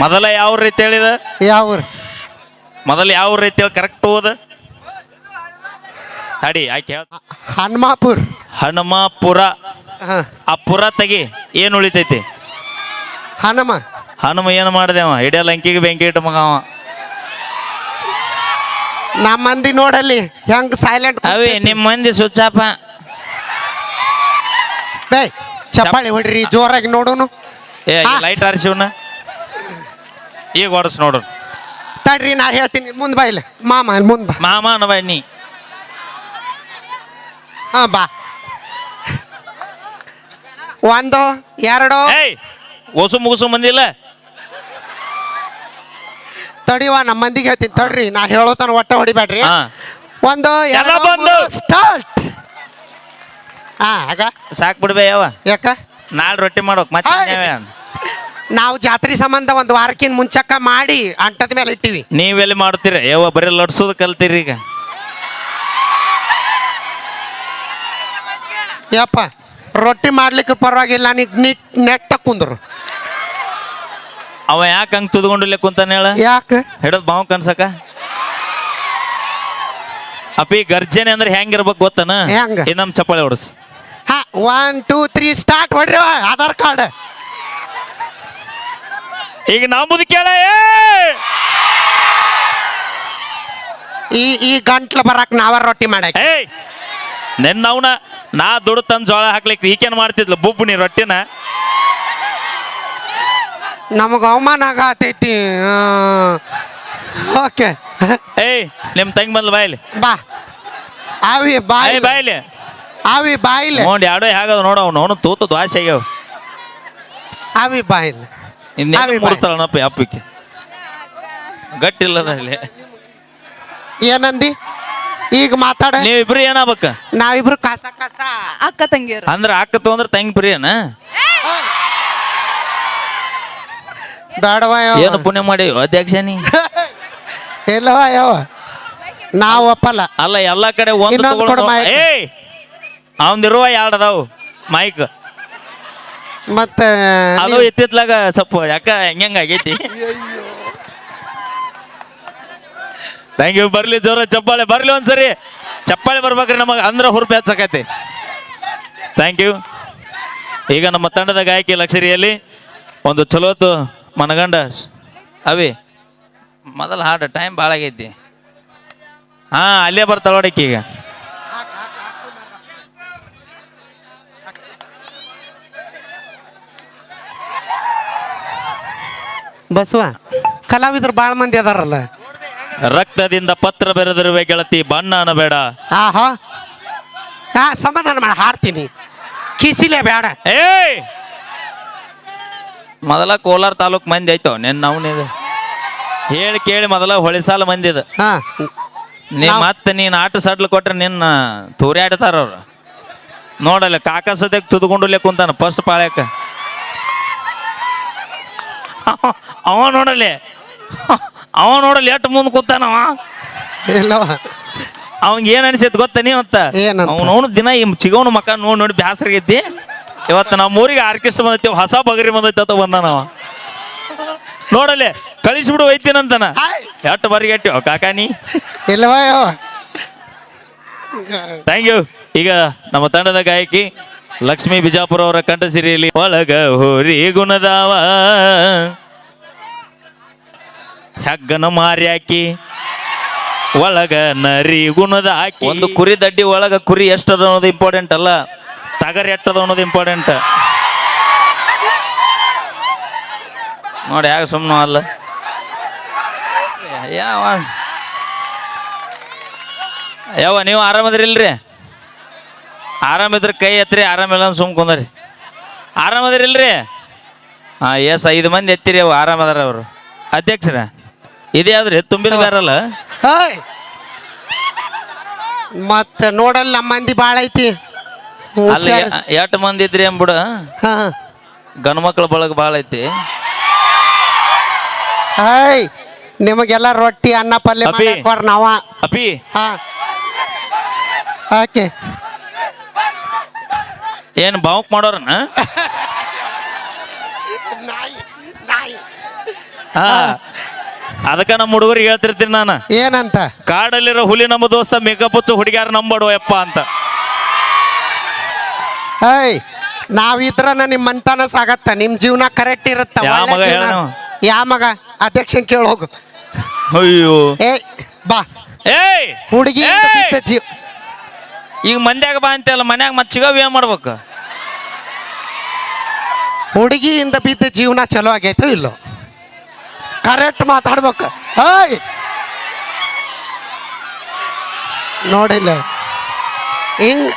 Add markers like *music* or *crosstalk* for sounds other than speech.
ಮೊದಲ ಯಾವ ರೀತಿ ಹೇಳಿದ? ಯಾವ ಮೊದಲು ಯಾವ ರೀತಿ ಹೇಳಿ ಕರೆಕ್ಟ್ ಹೋದ ತಡಿ ಆಯ್ತು ಹೇಳ. ಹನುಮಾಪುರ್. ಹನುಮಾಪುರ. ಆ ಪುರ ತೆಗಿ ಏನು ಉಳಿತೈತಿ? ಹನುಮ. ಹನುಮ ಏನು ಮಾಡಿದೆವ ಹಿಡಿಯ ಲಂಕಿಗೆ ಬೆಂಕಿ ಇಟ್ಟು ಮಗ ಅವ. ನಮ್ಮ ಮಂದಿ ನೋಡಲ್ಲಿ ಹೆಂಗ್ ಸೈಲೆಂಟ್ ಅವೇ ನಿಮ್ಮ ಮಂದಿ ಸುಚ್ಚಾಪ. ಬೇ ಚಪ್ಪಾಳಿ ಹೊಡ್ರಿ ಜೋರಾಗಿ ನೋಡೋನು. ಏ. ಲೈಟ್ ಆರಿಸಿವ್ನ? ಈಗ ಹೊಡಸ್ ನೋಡು. ತಡ್ರಿ ನಾ ಹೇಳ್ತೀನಿ. ಮುಂದ್ ಬಾ ಇಲ್ಲ. ಮಾಮ ಮುಂದ್ ಬಾ. ಮಾಮ ಅನ್ನ ನೀ. ಹಾ ಬಾ. ಒಂದು ಎರಡು. ಏಯ್ ಓಸು ಮುಗುಸು ಬಂದಿಲ್ಲ ತಡಿವ ನಮ್ಮ ಮಂದಿಗೆ ಹೇಳ್ತೀನಿ. ತಡ್ರಿ ನಾ ಹೇಳೋತನ ಒಟ್ಟ ಹೊಡಿಬೇಡ್ರಿ. ಹಾ. ಒಂದು ಎಲ್ಲ ಬಂದು. ಸ್ಟಾರ್ಟ್ ಹಾ ಆಗ. ಸಾಕ್ ಬಿಡ್ಬೇ ಯಾವ ಯಾಕ? ನಾಳೆ ರೊಟ್ಟಿ ಮಾಡ್ಬೇಕು. ಮತ್ತೆ ಹಾಯ್. ನಾವು ಜಾತ್ರೆ ಸಂಬಂಧ ಒಂದು ವಾರಕ್ಕಿಂತ ಮುಂಚಕ್ಕ ಮಾಡಿ ಅಂಟದ ಮೇಲೆ ಇಟ್ಟಿವಿ. ನೀವೆಲ್ಲಿ ಮಾಡ್ತೀರಿ ಯಾವ ಬರೀ ಲಡ್ಸೋದು ಕಲ್ತೀರಿ ಈಗ? ಯಪ್ಪ ರೊಟ್ಟಿ ಮಾಡ್ಲಿಕ್ಕೆ ಪರವಾಗಿಲ್ಲ ನೀ ನಿಟ್ ನೆಟ್ಟ ಕುಂದ್ರು. ಅವ ಯಾಕೆ ಹಂಗೆ ತುದ್ಕೊಂಡಿಲ್ಲ ಕುಂತಾನ ಹೇಳ? ಯಾಕೆ? ಹಿಡದ್ ಬಾವು ಕನ್ಸಕ ಅಪ್ಪಿ ಗರ್ಜನೆ ಅಂದ್ರೆ ಹೆಂಗಿರ್ಬೇಕು ಗೊತ್ತನ? ಹೆಂಗ? ಇನ್ನೊಮ್ಮೆ ಚಪ್ಪಾಳೆ ಹೊಡ್ಸ್. ಹಾ ಒನ್ ಟೂ ತ್ರೀ ಸ್ಟಾರ್ಟ್ ಹೊಡ್ರಿ ಆಧಾರ್ ಕಾರ್ಡ್. ಈಗ ನಂಬುದು ಕೇಳ ಈ ಈ ಗಂಟ್ಲು ಬರಕ್ ನಾವ ರೊಟ್ಟಿ ಮಾಡಕ್ಕೆ. ಏಯ್! ನಿನ್ನ ಅವನ ನಾ ದುಡ್ಡು ತಂದು ಜೋಳ ಹಾಕ್ಲಿಕ್ಕೆ ಈಕೇನ್ ಮಾಡ್ತಿದ್ಲು ಬುಬ್ಬು ನೀ ರೊಟ್ಟಿನ? ನಮಗ ಅವಮಾನ ಆಗತೈತಿ ಓಕೆ. ಏಯ್ ನಿಮ್ ತಂಗಿ ಬಂದ್ಲು ಬಾಯ್ಲಿ ಬಾ. ಆವಿ ಬಾಯಿ ಏಯ್ ಬಾಯ್ಲಿ ಆವಿ ಬಾಯಿಲೆ ನೋಡಿ ಯಾಡೋ ಹೇಗದ ನೋಡ ಅವ್ನು ಅವನು ತೂತು ದ್ವಾಸೆ ಆಗ್ಯಾವ. ಆವಿ ಬಾಯಿಲೆ ಇನ್ನೇನು. ಗಟ್ಟಿಲ್ಲ ಅಪ್ಪಿಗೆ ಗಟ್ಟಿಲ್ಲದ ಇಲ್ಲಿ ಏನಂದಿ? ಈಗ ಮಾತಾಡ. ನೀವಿಬ್ರು ಏನಾಗ್ಬೇಕ? ನಾವಿಬ್ರು ಕಾಸ ಕಾಸ. ಅಕ್ಕ ತಂಗಿಯರು. ಅಂದ್ರ ಅಕ್ಕ ತೊಂದ್ರ ತಂಗಿ ಪ್ರಿಯನ? ಬೇಡವ ಏನು ಪುಣ್ಯ ಮಾಡಿ ಅಧ್ಯಕ್ಷ ನೀ? *laughs* ಇಲ್ಲವ ಯಾವ ನಾವು ಒಪ್ಪಲ್ಲ. ಅಲ್ಲ ಎಲ್ಲಾ ಕಡೆ ಒಂದು. ಏಯ್! ಅವಂದಿರುವ ಎರಡು ಅದಾವು? ಮೈಕ್ ಮತ್ತೆ ಅದು ಇತ್ತಿತ್ಲಾಗ ಸ್ವಲ್ಪ ಯಾಕ? ಹೆಂಗ ಆಗೈತಿ? Thank you. ಬರ್ಲಿ ಜೋರ ಚಪ್ಪಾಳೆ. ಬರ್ಲಿ ಒಂದ್ಸರಿ. ಚಪ್ಪಾಳೆ ಬರ್ಬೇಕ್ರಿ ನಮಗೆ. ಅಂದ್ರೆ ಹುರ್ಪ ಹೆಚ್ಚಕೈತಿ ಥ್ಯಾಂಕ್ ಯು. ಈಗ ನಮ್ಮ ತಂಡದ ಗಾಯಕಿ ಲಕ್ಷರಿಯಲ್ಲಿ ಒಂದು ಚಲೋತ್ತು ಮನಗಂಡ ಅವಿ, ಮೊದಲು ಹಾಡು ಟೈಮ್ ಭಾಳ ಆಗೈತಿ. ಹಾ, ಅಲ್ಲೇ ಬರ್ತಾಳೆ ಈಗ ಬಸವ ಕಲಾವಿದ್ರು ಭಾಳ ಮಂದಿ ಅದಾರಲ್ಲ. ರಕ್ತದಿಂದ ಪತ್ರ ಬೆರೆದಿರುವೆ ಗೆಳತಿ ಬಣ್ಣ ಬೇಡ ಆಹಾ. ಹಾ ಸಮಾಧಾನ ಮಾಡಿ ಹಾಡ್ತೀನಿ. ಕಿಸಿಲೆ ಬೇಡ. ಏಯ್! ಮೊದಲ ಕೋಲಾರ ತಾಲೂಕ್ ಮಂದಿ ಆಯ್ತು ನಿನ್ನ ಅವನಿದೆ ಹೇಳಿ ಕೇಳಿ ಮೊದಲ ಹೊಳಿಸಾಲ ಮಂದಿ ಇದು ಹಾ. ನೀ ಮತ್ತೆ ನೀನು ಆಟ ಸಡ್ಲು ಕೊಟ್ರೆ ನಿನ್ನ ತೂರ್ಯಾಡ್ತಾರ ಅವ್ರು. ನೋಡಲ್ಲ ಕಾಕ ಸದ್ಯಕ್ಕೆ ತುದ್ಕೊಂಡಲ್ಲೇ ಕುಂತಾನ ಫಸ್ಟ್ ಪಾಳ್ಯಕ್ಕ. ಅವ- ನೋಡಲಿ. ಅವ ನೋಡಲಿ ಎಷ್ಟು ಮುಂದೆ ಕೂತಾನವ ಇಲ್ಲವ. ಅವಂಗ ಏನ್ ಅನ್ಸೈತಿ ಗೊತ್ತ ನೀ ಅಂತ? ಏನಂತ? ಅವ್ನು ದಿನ ಈ ಚಿಗವನ ಮಕ್ಕ ನೋಡಿ ನೋಡಿ ಬ್ಯಾಸರಾಗೈತಿ ಇವತ್ತು ನಮ್ಮ ಊರಿಗೆ ಆರ್ಕೆಸ್ಟ್ರಾ ಬಂದೈತಿ ಹೊಸ ಬಗರಿ ಬಂದೈತಿ ಅಂತ ಬಂದಾನವ ನೋಡಲೆ ಕಳಿಸ್ಬಿಡು ಒಯ್ತೀನಂತನ ಹಾಯ್. ಎಷ್ಟು ಬರಿಗೆ ಕಾಕ ನೀ? ಇಲ್ಲವ ಯಾವ? ಥ್ಯಾಂಕ್ ಯು ಈಗ ನಮ್ಮ ತಂಡದ ಗಾಯಕಿ ಲಕ್ಷ್ಮೀ ಬಿಜಾಪುರ ಅವರ ಕಂಠ ಸಿರಿಯಲ್ಲಿ ಒಳಗ ಹೋರಿ ಗುಣದಾವ. ಹೆಗ್ಗನ ಮಾರ್ಯಾಕಿ ಒಳಗ ನರಿ ಗುಣದ ಹಾಕಿ. ಒಂದು ಕುರಿ ದಡ್ಡಿ ಒಳಗ ಕುರಿ ಎಷ್ಟದ ಅನ್ನೋದು ಇಂಪಾರ್ಟೆಂಟ್ ಅಲ್ಲ. ಟಗರ್ ಎಷ್ಟದ ಅನ್ನೋದು ಇಂಪಾರ್ಟೆಂಟ್ ನೋಡಿ ಯಾಕೆ ಸುಮ್ಮನ ಅಲ್ಲ? ಯಾವ? ಯಾವ ನೀವು ಆರಾಮದ್ರಿಲ್ರಿ ಆರಾಮಿದ್ರೆ ಕೈ ಎತ್ತರಿ ಆರಾಮಿಲ್ಲ ಸುಮ್ ಕುಂದ್ರಿ. ಆರಾಮದ್ರಿಲ್ರಿ ಹಾಂ ಎಸ್ ಐದು ಮಂದಿ ಎತ್ತಿರಿ ಅವು ಆರಾಮದಾರ ಅವರು. ಅಧ್ಯಕ್ಷರ ಇದೇ ಆದ್ರೆ ತುಂಬಿದ ಬೇರಲ್ಲ ಹಾಯ್. ಮತ್ತೆ ನೋಡಲ್ಲ ನಮ್ಮ ಮಂದಿ ಭಾಳ ಐತಿ. ಅಲ್ಲಿ ಎಷ್ಟು ಮಂದಿ ಇದ್ರಿ ಅಂಬಿಡ? ಹಾ. ಗಂಡು ಮಕ್ಳ ಬಳಗ ಭಾಳ ಐತಿ. ಹಾಯ್. ನಿಮಗೆಲ್ಲ ರೊಟ್ಟಿ ಅನ್ನ ಪಲ್ಯ ಅಪ್ಪಿ. ನಾವ. ಅಪಿ ಹಾ. ಓಕೆ ಏನು ಬಾವುಕ್ ಮಾಡೋರನ? ಹಾ. ಅದಕ್ಕೆ ನಮ್ಮ ಹುಡುಗರಿಗೆ ಹೇಳ್ತಿರ್ತೀನಿ ನಾನು. ಏನಂತ? ಕಾಡಲ್ಲಿರೋ ಹುಲಿ ನಮ್ಮ ದೋಸ್ತ ಮೇಕಪ್ ಹಚ್ಚು ಹುಡುಗ್ಯಾರ ನಂಬಡು ಯಪ್ಪ ಅಂತ. ನಾವಿದ್ರನ ನಿಮ್ಮ ಮಂತನ ಸಾಗತ್ತ? ನಿಮ್ ಜೀವನ ಕರೆಕ್ಟ್ ಇರುತ್ತ? ಯಾ ಅಧ್ಯಕ್ಷ ಮಗ ಹೇಳು? ಯಾ ಮಗ? ಅಧ್ಯಕ್ಷನ್ ಕೇಳಿ ಅಯ್ಯೋ. ಏ ಬಾ. ಏಯ್! ಹುಡುಗಿ ಏಯ್! ಜೀವ. ಈಗ ಮಂದ್ಯಾಗ ಬಾ ಅಂತೆಲ್ಲ ಮನ್ಯಾಗ ಮತ್ತೆ ಸಿಗವ್ ಏನ್ ಮಾಡ್ಬೇಕು? ಹುಡುಗಿಯಿಂದ ಬಿದ್ದ ಜೀವನ ಚಲೋ ಆಗೈತೋ ಇಲ್ಲೋ? ಕರೆಕ್ಟ್ ಮಾತಾಡ್ಬೇಕು. ಹಾಯ್! ನೋಡಿಲ್ಲ. ಹಿಂಗ್.